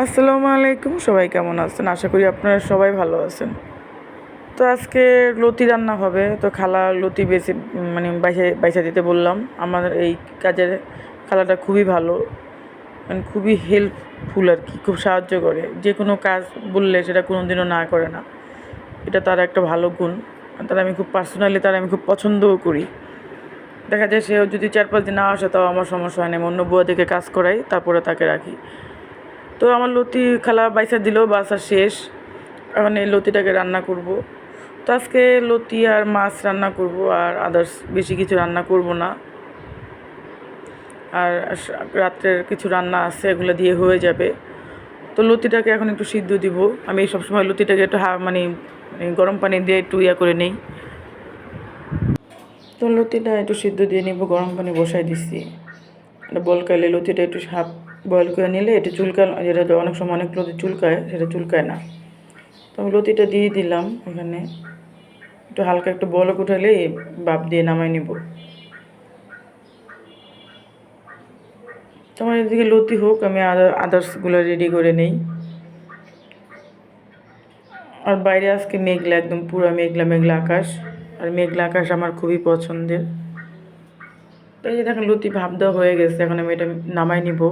আসসালামু আলাইকুম, সবাই কেমন আছেন? আশা করি আপনারা সবাই ভালো আছেন। তো আজকে লতি রান্না হবে, তো খালা লতি বেশি মানে বাইসা বাইসা দিতে বললাম। আমার এই কাজের খালাটা খুবই ভালো মানে খুবই হেল্পফুল আর কি, খুব সাহায্য করে। যে কোনো কাজ বললে সেটা কোনো দিনও না করে না। এটা তার একটা ভালো গুণ। তার আমি খুব পার্সোনালি তার আমি খুব পছন্দও করি। দেখা যায় সেও যদি চার পাঁচ দিন না আসে, তাও আমার সমস্যা হয় না। অন্য বুয়া থেকে কাজ করাই, তারপরে তাকে রাখি। তো আমার লতি খালা বাইসা দিল, বাসা শেষ। এখন এই লতিটাকে রান্না করব। তো আজকে লতি আর মাছ রান্না করব, আর আদার্স বেশি কিছু রান্না করব না। আর রাত্রের কিছু রান্না আছে, এগুলো দিয়ে হয়ে যাবে। তো লতিটাকে এখন একটু সিদ্ধ দিব। আমি সবসময় লতিটাকে একটু হা মানে মানে গরম পানি দিয়ে একটু ইয়া করে নেই। তো লতিটা একটু সিদ্ধ দিয়ে নিব, গরম পানি বসাই দিচ্ছি বলকালে লতিটা একটু হাফ বয়েল করে নিলে এটা চুলকা যেটা অনেক সময় অনেক লতি চুলকায়, সেটা চুলকায় না। তো আমি লতিটা দিয়ে দিলাম এখানে একটু হালকা একটু বলক উঠালে বাপ দিয়ে নামাই নিব। তো আমার এদিকে লতি হোক, আমি আদার্সগুলো রেডি করে নেই। আর বাইরে আজকে মেঘলা, একদম পুরো মেঘলা মেঘলা আকাশ। আর মেঘলা আকাশ আমার খুবই পছন্দের। তাই যে দেখেন লতি ভাব দেওয়া হয়ে গেছে, এখন আমি এটা নামাই নিব।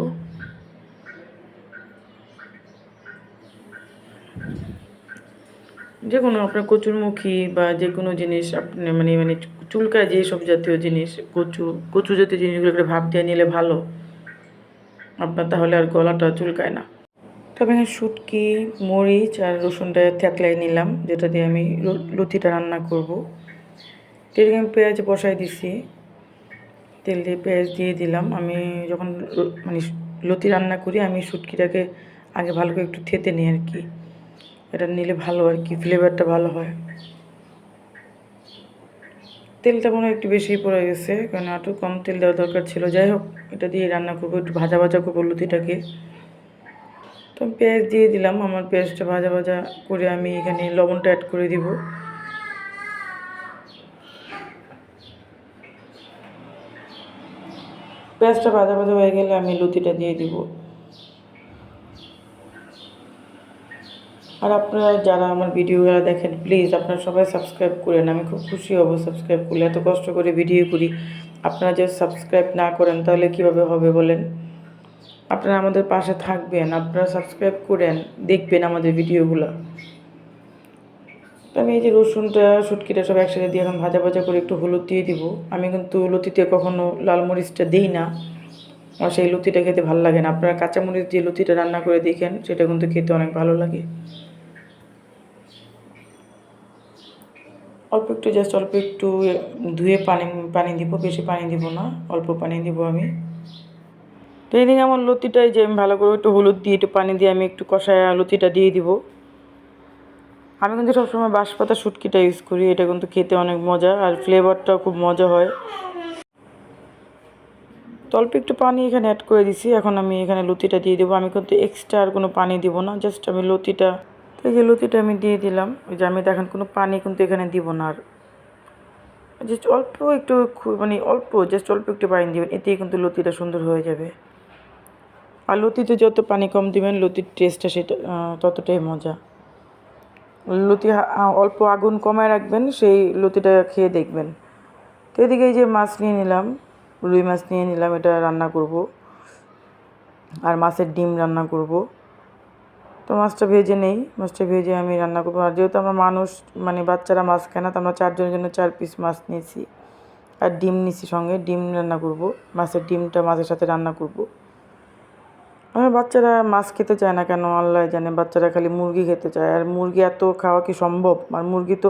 যে কোনো আপনার কচুরমুখী বা যে কোনো জিনিস আপনি মানে মানে চুলকায় যে সব জাতীয় জিনিস, কচু কচু জাতীয় জিনিসগুলো একটু ভাব দিয়ে নিলে ভালো। আপনার তাহলে আর গলাটা চুলকায় না। তবে এখানে শুটকি, মরিচ আর রসুনটা থেতলাই নিলাম, যেটা দিয়ে আমি ল- লতিটা রান্না করব। তেলকে আমি পেঁয়াজ বসাই দিছি। তেল দিয়ে পেঁয়াজ দিয়ে দিলাম। আমি যখন মানে লতি রান্না করি, আমি শুটকিটাকে আগে ভালো করে একটু থেতে নিই আর কি। এটা নিলে ভালো আর কি ফ্লেভারটা ভালো হয়। তেলটা মনে হয় একটু বেশি পড়ে গেছে, কারণ একটু কম তেল দেওয়া দরকার ছিল। যাই হোক, এটা দিয়ে রান্না করব, একটু ভাজা ভাজা করব লুতিটাকে তো আমি পেঁয়াজ দিয়ে দিলাম, আমার পেঁয়াজটা ভাজা ভাজা করে আমি এখানে লবণটা অ্যাড করে দিব। পেঁয়াজটা ভাজা ভাজা হয়ে গেলে আমি লুতিটা দিয়ে দিব। আর আপনারা যারা আমার ভিডিওগুলো দেখেন প্লিজ আপনারা সবাই সাবস্ক্রাইব করেন। আমি খুব খুশি হব সাবস্ক্রাইব করলে। এত কষ্ট করে ভিডিও করি। আপনারা যদি সাবস্ক্রাইব না করেন, তাহলে কীভাবে হবে বলেন? আপনারা আমাদের পাশে থাকবেন, আপনারা সাবস্ক্রাইব করেন, দেখবেন আমাদের ভিডিওগুলো। তো আমি এই যে রসুনটা, শুটকিটা সব একসাথে দিয়ে এখন ভাজা ভাজা করে একটু হলুদ দিয়ে দিব। আমি কিন্তু লতিতে কখনো লাল মরিচটা দিই না। আমার সেই লতিটা খেতে ভালো লাগে না। আপনারা কাঁচামরিচ দিয়ে লতিটা রান্না করে দেখেন, সেটা কিন্তু খেতে অনেক ভালো লাগে। অল্প একটু জাস্ট অল্প একটু ধুয়ে পানি পানি দিব, বেশি পানি দিব না, অল্প পানি দিব আমি। তো এইদিকে আমার লতিটাই যে আমি ভালো করে একটু হলুদ দিয়ে একটু পানি দিয়ে আমি একটু কষায় লতিটা দিয়ে দিব। আমি কিন্তু সবসময় বাঁশপাতা শুটকিটা ইউজ করি, এটা কিন্তু খেতে অনেক মজা আর ফ্লেভারটাও খুব মজা হয়। তো অল্প একটু পানি এখানে অ্যাড করে দিছি, এখন আমি এখানে লতিটা দিয়ে দেবো। আমি কিন্তু এক্সট্রা আর কোনো পানি দিব না জাস্ট আমি লতিটা তো এই যে লতিটা আমি দিয়ে দিলাম, ওই যে আমি দেখেন কোনো পানি কিন্তু এখানে দিব না আর। জাস্ট অল্প একটু মানে অল্প জাস্ট অল্প একটু পানি দিবেন, এতেই কিন্তু লতিটা সুন্দর হয়ে যাবে। আর লতিতে যত পানি কম দিবেন লতির টেস্টটা সেটা ততটাই মজা। লতি অল্প আগুন কমায় রাখবেন, সেই লতিটা খেয়ে দেখবেন। তো এদিকে এই যে মাছ নিয়ে নিলাম, রুই মাছ নিয়ে নিলাম, এটা রান্না করব। আর মাছের ডিম রান্না করব। তো মাছটা ভেজে নেই, মাছটা ভেজে আমি রান্না করব। আর যেহেতু আমরা মানুষ মানে বাচ্চারা মাছ খায় না, তো আমরা চারজনের জন্য চার পিস মাছ নিয়েছি। আর ডিম নিছি সঙ্গে, ডিম রান্না করব। মাছের ডিমটা মাছের সাথে রান্না করব। আমার বাচ্চারা মাছ খেতে চায় না কেন আল্লাহ জানে। বাচ্চারা খালি মুরগি খেতে চায়। আর মুরগি এত খাওয়া কি সম্ভব? আর মুরগি তো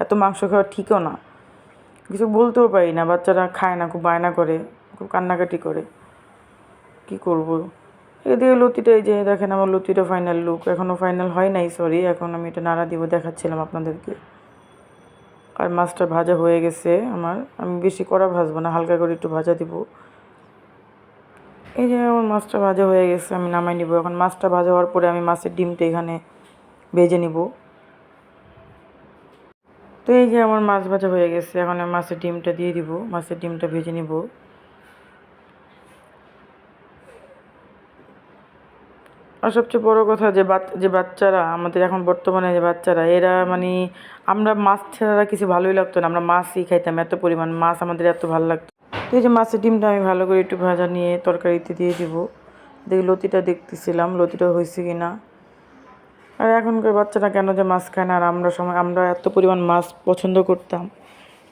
এত মাংস খাওয়া ঠিকও না। কিছু বলতেও পারি না। বাচ্চারা খায় না, খুব বায়না করে, খুব কান্নাকাটি করে। কি করব? এদিকে লতিটা এই যে দেখেন আমার লতিটা ফাইনাল লুক এখনও ফাইনাল হয় নাই সরি এখন আমি এটা নাড়া দিব, দেখাচ্ছিলাম আপনাদেরকে। আর মাছটা ভাজা হয়ে গেছে আমার। আমি বেশি কড়া ভাজবো না, হালকা করে একটু ভাজা দিব। এই যে আমার মাছটা ভাজা হয়ে গেছে, আমি নামাই নিব। এখন মাছটা ভাজা হওয়ার পরে আমি মাছের ডিমটা এখানে ভেজে নিব। তো এই যে আমার মাছ ভাজা হয়ে গেছে, এখন আমি মাছের ডিমটা দিয়ে দিব, মাছের ডিমটা ভেজে নিব। আর সবচেয়ে বড় কথা যে যে বাচ্চারা, আমাদের এখন বর্তমানে যে বাচ্চারা, এরা মানে আমরা মাছ ছাড়া কিছু ভালোই লাগতো না। আমরা মাছই খাইতাম, এত পরিমাণ মাছ আমাদের এত ভালো লাগতো। তো এই যে মাছের ডিমটা আমি ভালো করে একটু ভাজা নিয়ে তরকারিতে দিয়ে দিব। দেখি, লতিটা দেখতেছিলাম, লতিটা হয়েছে কি না আর এখনকার বাচ্চারা কেন যে মাছ খায় না? আর আমরা সময়, আমরা এত পরিমাণ মাছ পছন্দ করতাম।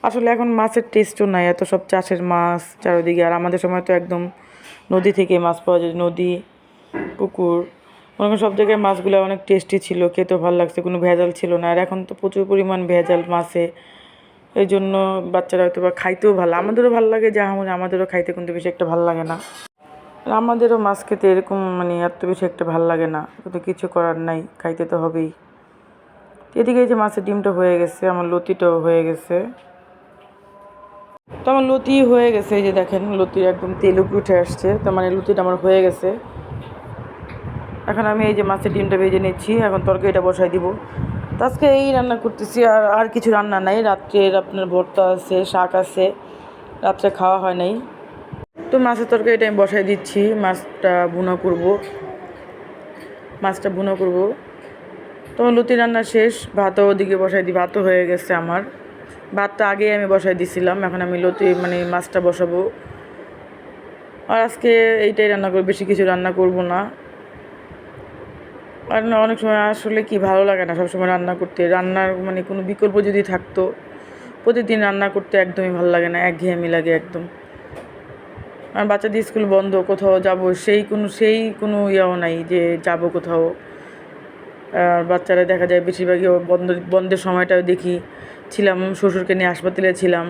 আসলে এখন মাছের টেস্টও নাই, এত সব চাষের মাছ চারিদিকে। আর আমাদের সময় তো একদম নদী থেকে মাছ পাওয়া যায়, নদী, পুকুর। করেন সব জায়গায় মাছগুলো অনেক টেস্টি ছিল, খেতেও ভালো লাগছে, কোনো ভেজাল ছিল না। আর এখন তো প্রচুর পরিমাণ ভেজাল মাছে, এই জন্য বাচ্চারা হয়তো বা খাইতেও ভালো, আমাদেরও ভালো লাগে, যা আমাদের আমাদেরও খাইতে কিন্তু বেশি একটা ভালো লাগে না। আর আমাদেরও মাছ খেতে এরকম মানে এত বেশি একটা ভালো লাগে না কিন্তু কিছু করার নাই, খাইতে তো হবেই। এদিকে যে মাছের ডিমটা হয়ে গেছে, আমার লতিটাও হয়ে গেছে। তো আমার লতি হয়ে গেছে, এই যে দেখেন, লতির একদম তেল উঠে আসছে, তো মানে লতিটা আমার হয়ে গেছে। এখন আমি এই যে মাছের ডিমটা ভেজে নিচ্ছি, এখন তরকারিটা বসাই দিব। তো আজকে এই রান্না করতেছি, আর আর কিছু রান্না নাই। রাত্রের আপনার ভর্তা আছে, শাক আছে, রাত্রে খাওয়া হয় নাই। তো মাছের তরকারিটা আমি বসাই দিচ্ছি, মাছটা বুনো করব। মাছটা বুনো করব। তো লুতি রান্না শেষ, ভাতও ওদিকে বসাই দিই ভাতও হয়ে গেছে আমার। ভাতটা আগেই আমি বসাই দিছিলাম, এখন আমি লতি মানে মাছটা বসাবো। আর আজকে এইটাই রান্না করব, বেশি কিছু রান্না করব না। আর না, অনেক সময় আসলে কি ভালো লাগে না সবসময় রান্না করতে। রান্নার মানে কোনো বিকল্প যদি থাকতো, প্রতিদিন রান্না করতে একদমই ভালো লাগে না, একঘেয়েমি লাগে একদম। আর বাচ্চাদের স্কুল বন্ধ, কোথাও যাব, সেই কোনো সেই কোনো ইয়েও নাই যে যাব কোথাও। আর বাচ্চারা দেখা যায় বেশিরভাগই বন্ধ, বন্ধের সময়টাও দেখি, ছিলাম শ্বশুরকে নিয়ে হাসপাতালে ছিলাম।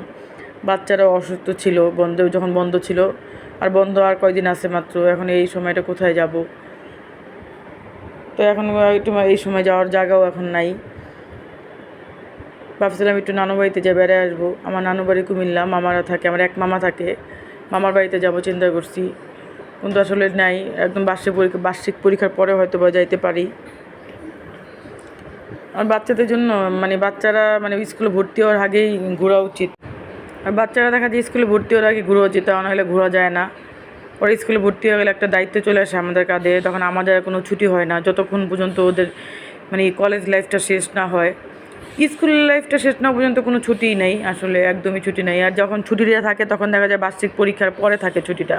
বাচ্চারাও অসুস্থ ছিল, বন্ধ, যখন বন্ধ ছিল, আর বন্ধ আর কয়দিন আছে মাত্র, এখন এই সময়টা কোথায় যাব? তো এখন একটু এই সময় যাওয়ার জায়গাও এখন নাই। ভাবছিলাম একটু নানু বাড়িতে যা বেড়ে আসব। আমার নানু বাড়ি কুমিল্লা, মামারা থাকে, আমার এক মামা থাকে। মামার বাড়িতে যাব চিন্তা করছি। কিন্তু আসলে নাই, একদম বার্ষিক পরীক্ষা, বার্ষিক পরীক্ষার পরে হয়তো বা যাইতে পারি। আর বাচ্চাদের জন্য মানে বাচ্চারা মানে স্কুলে ভর্তি হওয়ার আগেই ঘোরা উচিত। আর বাচ্চারা দেখা যায় স্কুলে ভর্তি হওয়ার আগে ঘোরা উচিত, তা নাহলে ঘোরা যায় না। পরে স্কুলে ভর্তি হয়ে গেলে একটা দায়িত্ব চলে আসে আমাদের কাঁধে, তখন আমাদের কোনো ছুটি হয় না। যতক্ষণ পর্যন্ত ওদের মানে কলেজ লাইফটা শেষ না হয় স্কুল লাইফটা শেষ না পর্যন্ত কোনো ছুটিই নেই, আসলে একদমই ছুটি নেই। আর যখন ছুটিটা থাকে, তখন দেখা যায় বার্ষিক পরীক্ষার পরে থাকে ছুটিটা।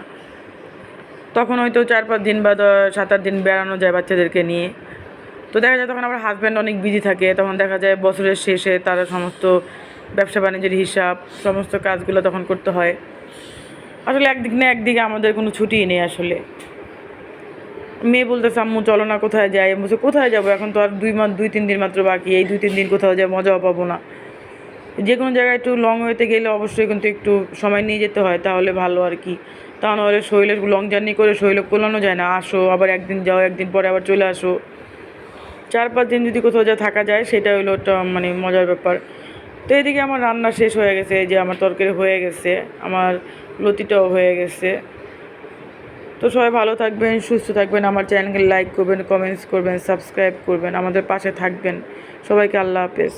তখন হয়তো চার পাঁচ দিন বা সাত আট দিন বেড়ানো যায় বাচ্চাদেরকে নিয়ে। তো দেখা যায় তখন আমার হাজব্যান্ড অনেক বিজি থাকে, তখন দেখা যায় বছরের শেষে তারা সমস্ত ব্যবসা বাণিজ্যের হিসাব, সমস্ত কাজগুলো তখন করতে হয়। আসলে একদিক না একদিকে আমাদের কোনো ছুটিই নেই আসলে। মেয়ে বলতেছে, আম্মু, চলো না, কোথায় আমি বলছি, কোথায় যাব? এখন তো আর দুই মাস দুই তিন দিন মাত্র বাকি। এই দুই তিন দিন কোথাও যাই মজাও পাবো না। যে কোনো জায়গায় একটু লং ওয়েতে গেলে অবশ্যই কিন্তু একটু সময় নিয়ে যেতে হয়, তাহলে ভালো আর কি। তা নাহলে শরীরে লং জার্নি করে শরীরে কোলানো যায় না। আসো, আবার একদিন যাও, একদিন পরে আবার চলে আসো। চার পাঁচ দিন যদি কোথাও যা থাকা যায় সেটা হলো একটা মানে মজার ব্যাপার। তো এদিকে আমার রান্না শেষ হয়ে গেছে যে আমার তরকারি হয়ে গেছে, আমার লতিটাও হয়ে গেছে। তো সবাই ভালো থাকবেন, সুস্থ থাকবেন, আমার চ্যানেলকে লাইক করবেন কমেন্টস করবেন সাবস্ক্রাইব করবেন, আমাদের পাশে থাকবেন। সবাইকে আল্লাহ হাফেজ।